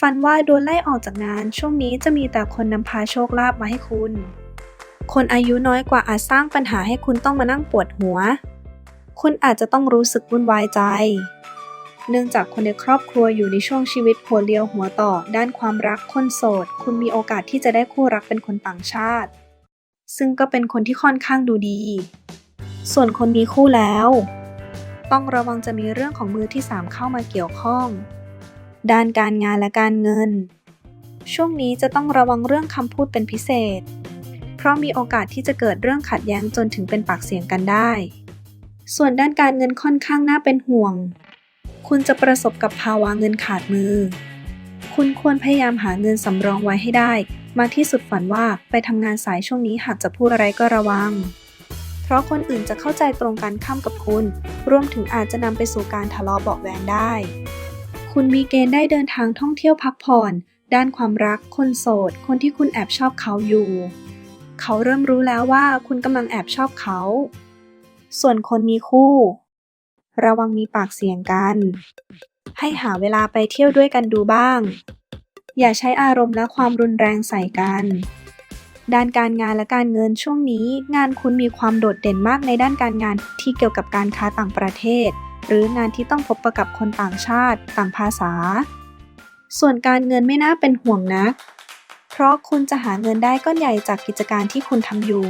ฝันว่าโดนไล่ออกจากงาน ช่วงนี้จะมีแต่คนนำพาโชคลาภมาให้คุณ คนอายุน้อยกว่าอาจสร้างปัญหาให้คุณต้องมานั่งปวดหัว คุณอาจจะต้องรู้สึกวุ่นวายใจ เนื่องจากคนในครอบครัวอยู่ในช่วงชีวิตหัวเลี้ยวหัวต่อ ด้านความรักคนโสด คุณมีโอกาสที่จะได้คู่รักเป็นคนต่างชาติ ซึ่งก็เป็นคนที่ค่อนข้างดูดี ส่วนคนมีคู่แล้ว ต้องระวังจะมีเรื่องของมือที่สามเข้ามาเกี่ยวข้อง ด้านการงานและการเงิน ช่วงนี้จะต้องระวังเรื่องคำพูดเป็นพิเศษ เพราะมีโอกาสที่จะเกิดเรื่องขัดแย้งจนถึงเป็นปากเสียงกันได้ ส่วนด้านการเงินค่อนข้างน่าเป็นห่วง คุณจะประสบกับภาวะเงินขาดมือ คุณควรพยายามหาเงินสำรองไว้ให้ได้ มากที่สุดฝันว่าไปทำงานสายช่วงนี้หากจะพูดอะไรก็ระวังเพราะคนอื่นจะเข้าใจตรงกันข้ามกับคุณ รวมถึงอาจจะนำไปสู่การทะเลาะเบาแวงได้ คุณมีเกณฑ์ได้เดินทางท่องเที่ยวพักผ่อน ด้านความรัก คนโสด คนที่คุณแอบชอบเขาอยู่ เขาเริ่มรู้แล้วว่าคุณกำลังแอบชอบเขา ส่วนคนมีคู่ ระวังมีปากเสียงกัน ให้หาเวลาไปเที่ยวด้วยกันดูบ้าง อย่าใช้อารมณ์และความรุนแรงใส่กัน ด้านการงานและการเงินช่วงนี้ งานคุณมีความโดดเด่นมากในด้านการงานที่เกี่ยวกับการค้าต่างประเทศ หรืองานที่ต้องพบประกับคนต่างชาติต่างภาษา ส่วนการเงินไม่น่าเป็นห่วงนัก เพราะคุณจะหาเงินได้ก้อนใหญ่จากกิจการที่คุณทำอยู่